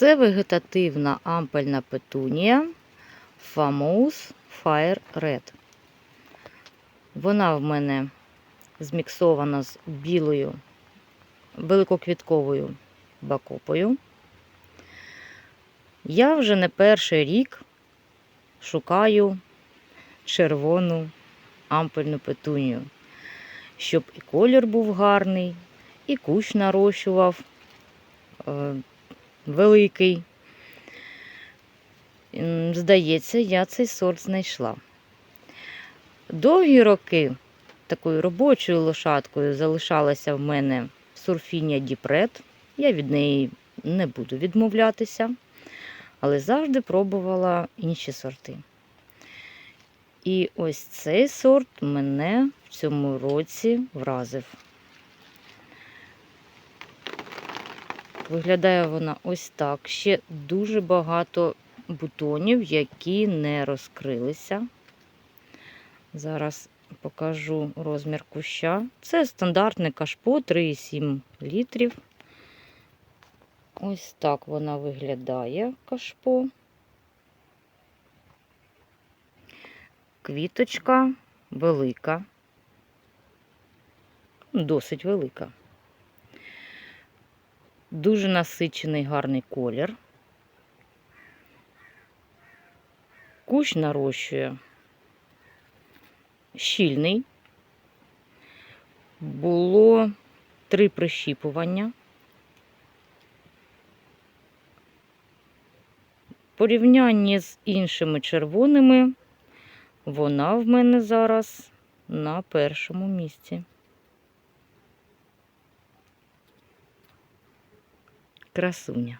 Це вегетативна ампельна петунія Famous Fire Red. Вона в мене зміксована з білою великоквітковою бакопою. Я вже не перший рік шукаю червону ампельну петунію, щоб і колір був гарний, і кущ нарощував е, великий. Здається, я цей сорт знайшла. Довгі роки такою робочою лошадкою залишалася в мене сурфіння Діпрет. Я від неї не буду відмовлятися, але завжди пробувала інші сорти. І ось цей сорт мене в цьому році вразив. Виглядає вона ось так. Ще дуже багато бутонів, які не розкрилися. Зараз покажу розмір куща. Це стандартне кашпо 3,7 літрів. Ось так вона виглядає кашпо. Квіточка велика, досить велика. Дуже насичений гарний колір. Кущ нарощує щільний. Було три прищіпування. В порівнянні з іншими червоними вона в мене зараз на першому місці. Красуня.